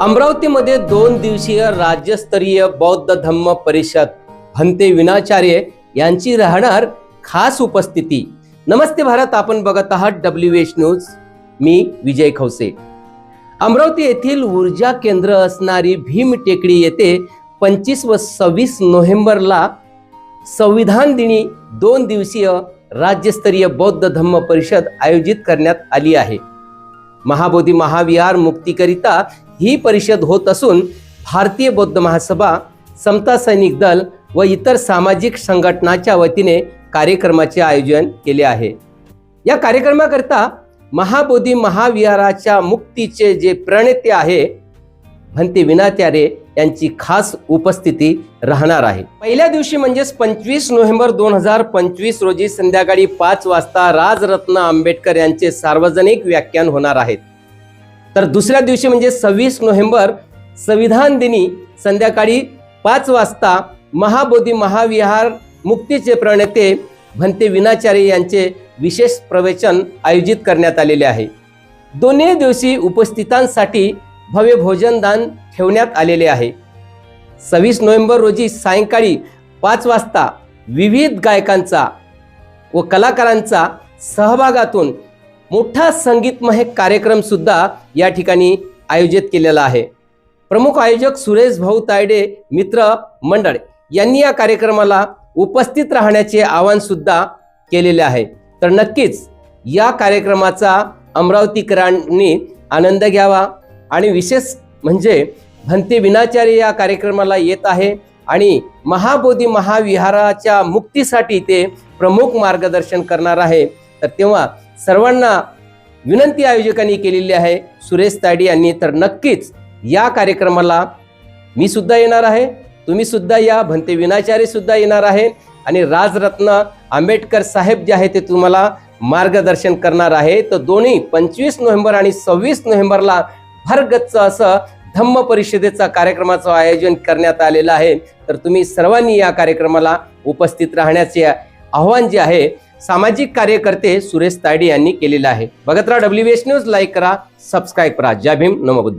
अमरावतीमध्ये दोन दिवसीय राज्यस्तरीय बौद्ध धम्म परिषद भंते विनाचार्य यांची राहणार खास उपस्थिती. नमस्ते भारत आपण बघत आहात डब्ल्यू एच न्यूज मी विजय खवसे अमरावती येथील ऊर्जा केंद्र असणारी भीम टेकडी येथे पंचवीस व सव्वीस नोव्हेंबरला संविधान दिनी दोन दिवसीय राज्यस्तरीय बौद्ध धम्म परिषद आयोजित करण्यात आली आहे. महाबोधी महाविहार मुक्तीकरिता ही परिषद होत असून भारतीय बौद्ध महासभा समता सैनिक दल व इतर सामाजिक संघटनाच्या वतीने कार्यक्रमाचे आयोजन केले आहे. या कार्यक्रमाकरता महाबोधी महाविहाराच्या मुक्तीचे जे प्रणेते आहे भंते विनात्यारे यांची खास उपस्थिती राहणार आहे. पहिल्या दिवशी म्हणजेच पंचवीस नोव्हेंबर दोन हजार पंचवीस रोजी संध्याकाळी पाच वाजता राजरत्न आंबेडकर यांचे सार्वजनिक व्याख्यान होणार आहेत. तर दुसऱ्या दिवशी म्हणजे सव्वीस नोव्हेंबर संविधान दिनी संध्याकाळी पाच वाजता महाबोधी महाविहार मुक्तीचे प्रणेते भंते विनाचारी यांचे विशेष प्रवचन आयोजित करण्यात आलेले आहे. दोन्ही दिवशी उपस्थितांसाठी भव्य भोजनदान ठेवण्यात आलेले आहे. सव्वीस नोव्हेंबर रोजी सायंकाळी पाच वाजता विविध गायकांचा व कलाकारांचा सहभागातून मोठा संगीतमय कार्यक्रम सुद्धा या ठिकाणी आयोजित केलेला आहे. प्रमुख आयोजक सुरेश भाऊ तायडे मित्र मंडळ यांनी या कार्यक्रमाला उपस्थित राहण्याचे आवाहन सुद्धा केलेले आहे. तर नक्कीच या कार्यक्रमाचा अमरावतीकरांनी आनंद घ्यावा आणि विशेष म्हणजे भंते विनाचार्य या कार्यक्रमाला येत आहे आणि महाबोधी महाविहाराच्या मुक्तीसाठी ते प्रमुख मार्गदर्शन करणार आहे. तर तेव्हा सर्वांना विनंती आयोजकांनी केलेली आहे. सुरेश तायडे यांनी तर नक्कीच या कार्यक्रमाला मी सुद्धा येणार आहे. तुम्ही सुद्धा या. भंते विनाचार्य सुद्धा येणार आहे. आणि राजरत्न आंबेडकर साहेब जे आहे ते तुम्हाला मार्गदर्शन करणार आहे. तर दोन्ही पंचवीस नोव्हेंबर आणि सव्वीस नोव्हेंबरला भरगच्च असं धम्म परिषदेचा कार्यक्रमाचं आयोजन करण्यात आलेलं आहे. तर तुम्ही सर्वांनी या कार्यक्रमाला उपस्थित राहण्याचे आव्हान जे आहे सामाजिक कार्यकर्ते सुरेश तायडे यांनी केलेलं आहे. बघत राहा डब्ल्यू एस न्यूज लाईक करा सबस्क्राईब करा. जय भीम नमो बुद्धा.